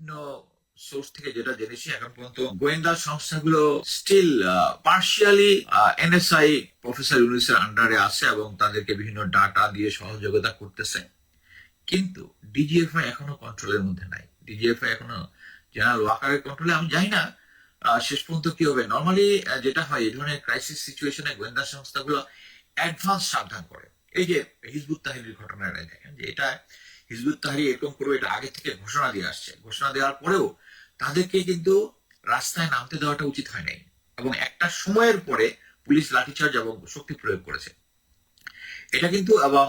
বিভিন্ন সোর্স থেকে যেটা জেনেছি, এখন পর্যন্ত গোয়েন্দা সংস্থাগুলো স্টিল পার্শিয়ালি এনএসআই প্রফেসর ইউনিসের আন্ডারে আছে এবং তাদেরকে বিভিন্ন ডাটা দিয়ে সহযোগিতা করতেছে। কিন্তু ডিজিএফআই এখনও কন্ট্রোলের মধ্যে নাই। ডিজিএফআই এখনও জেনারেল ওয়াকারের কন্ট্রোলে আমি জানি না শেষ পর্যন্ত কি হবে। নর্মালি যেটা হয়, এই ধরনের ক্রাইসিস সিচুয়েশনে গোয়েন্দা সংস্থাগুলো অ্যাডভান্স সাবধান করে। এই যে হিজবুত তাহিরির ঘটনাটা দেখেন যে এটা হিজবুত তাহারি এরকম করবে এটা আগে থেকে ঘোষণা দিয়ে আসছে। ঘোষণা দেওয়ার পরেও তাদেরকে কিন্তু রাস্তায় নামতে দেওয়াটা উচিত হয় নাই এবং একটা সময়ের পরে পুলিশ লাঠিচার্জ এবং শক্তি প্রয়োগ করেছে। এটা কিন্তু এবং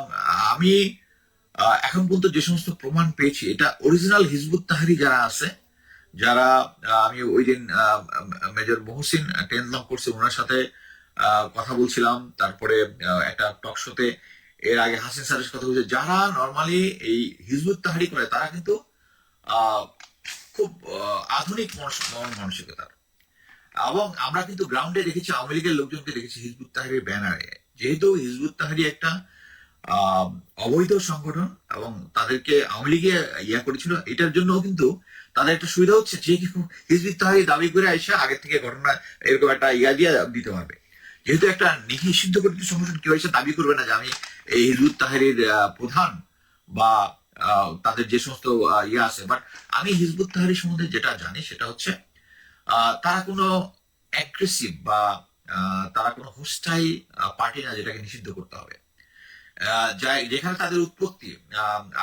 আমি এখন পর্যন্ত যে সমস্ত প্রমাণ পেয়েছি, এটা অরিজিনাল হিজবুত তাহারি যারা আছে, যারা আমি ওই দিন মেজর মহসিন টেনলং করছে, ওনার সাথে কথা বলছিলাম। তারপরে একটা টক শোতে এর আগে হাসিন স্যারের কথা বলছে। যারা নর্মালি এই হিজবুত তাহারি করে, তারা কিন্তু খুব আধুনিক মনস- মানসিকতার। এবং আমরা কিন্তু গ্রাউন্ডে দেখেছি, আওয়ামী লীগের লোকজনকে দেখেছি হিজবুত তাহারির ব্যানারে। যেহেতু হিজবুত তাহারি একটা অবৈধ সংগঠন এবং তাদেরকে আওয়ামী লীগে ইয়া করেছিল, এটার জন্য কিন্তু তাদের একটা সুবিধা হচ্ছে যে হিজবুত তাহারি দাবি করে এসে আগের থেকে ঘটনা এরকম একটা ইয়া দিয়ে দিতে পারবে। যেহেতু একটা নিষিদ্ধ কর্তৃক সংগঠন কেউ এসে দাবি করবে না যে আমি এই হিজবুত তাহারির প্রধান বা তাদের যে সমস্ত ইয়ে আছে। বাট আমি হিজবুত তাহারি সম্বন্ধে যেটা জানি সেটা হচ্ছে তারা কোনো অ্যাগ্রেসিভ বা তারা কোনো হোস্টাইল পার্টি না যেটাকে নিষিদ্ধ করতে হবে। যেখানে তাদের উৎপত্তি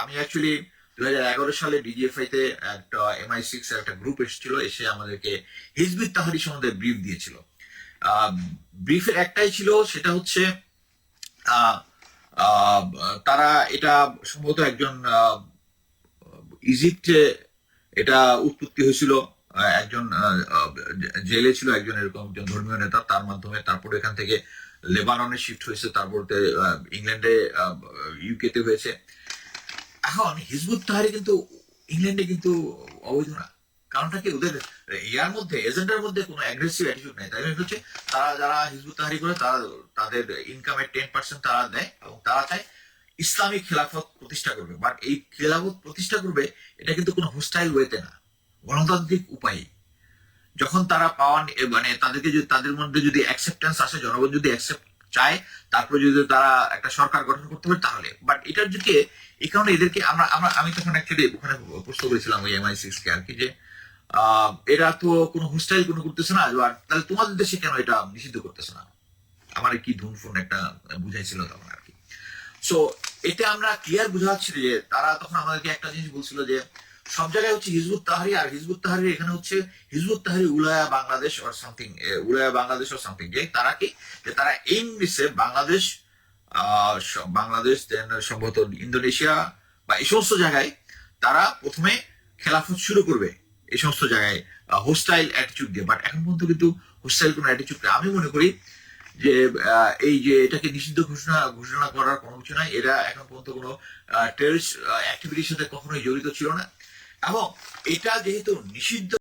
আমি অ্যাকচুয়ালি দু হাজার এগারো সালে ডিজিএফআই তে একটা এমআই সিক্স একটা গ্রুপ এসেছিল, এসে আমাদেরকে হিজবুত তাহারি সম্বন্ধে ব্রিফ দিয়েছিল। ব্রিফের একটাই ছিল, সেটা হচ্ছে তারা এটা সম্ভবত একজন ইজিপ্টে এটা উৎপত্তি হয়েছিল একজন জেলে ছিল একজন এরকম একজন ধর্মীয় নেতা, তার মাধ্যমে তারপরে এখান থেকে লেবাননে শিফট হয়েছে, তারপর ইংল্যান্ডে ইউকেতে হয়েছে। এখন হিজবুত তাহারি কিন্তু, ইংল্যান্ডে কিন্তু অবৈধ না। কারণটা কি? ওদের ইয়ার মধ্যে এজেন্ডার মধ্যে কোনো অ্যাগ্রেসিভ অ্যাটিটিউড নেই। তাই জন্য হচ্ছে, তারা যারা হিজবুত তাহারি করে, তারা তাদের ইনকামের টেন পার্সেন্ট তারা দেয় এবং তারা চায় ইসলামিক খেলাফত প্রতিষ্ঠা করবে। বাট এই খেলাফত প্রতিষ্ঠা করবে, এটা কিন্তু কোনো হোস্টাইল ওয়েতে না। গণতান্ত্রিক উপায়ে। যখন তারা পাওয়ান মানে তাদেরকে যদি, তাদের মধ্যে যদি অ্যাকসেপ্টেন্স আসে, জনগণ যদি অ্যাকসেপ্ট চায়, তারপরে যদি তারা একটা সরকার গঠন করতে পারে, তাহলে। বাট এটার দিকে, এই কারণে এদেরকে আমরা আমরা, আমি তখন অ্যাকচুয়ালি ওখানে প্রশ্ন করেছিলাম ওই এমআই সিক্স কে আর কি যে এরা তো কোনো হোস্টাইল কোনো করতেছে না। আর তাহলে তোমাদের দেশে কেন এটা নিষিদ্ধ করতেছে না? আমার কি ধুন ফোন একটা বুঝাইছিল তখন আর কি। সো এতে আমরা ক্লিয়ার বুঝাচ্ছি যে তারা তখন আমাদেরকে একটা জিনিস বলছিল যে সব জায়গায় হচ্ছে হিজবুত তাহারি আর হিজবুত তাহারি এখানে হচ্ছে হিজবুত তাহারি উলায়া বাংলাদেশ অর সামথিং উলায়া বাংলাদেশ অর সামথিং যে তারা কি? যে তারা দিচ্ছে বাংলাদেশ বাংলাদেশ দেন সম্ভবত ইন্দোনেশিয়া বা এই সমস্ত জায়গায় তারা প্রথমে খেলাফত শুরু করবে। এই সমস্ত জায়গায় হোস্টাইল অ্যাটিচিউড দিয়ে। বাট এখন পর্যন্ত কিন্তু হোস্টাইল কোনো অ্যাটিচিউড না আমি মনে করি যে এই যে এটাকে নিষিদ্ধ ঘোষণা ঘোষণা করার কোনো কিছু নাই। এরা এখন পর্যন্ত কোনো টেরিস্ট অ্যাক্টিভিটির সাথে কখনোই জড়িত ছিল না। এবং এটা যেহেতু নিষিদ্ধ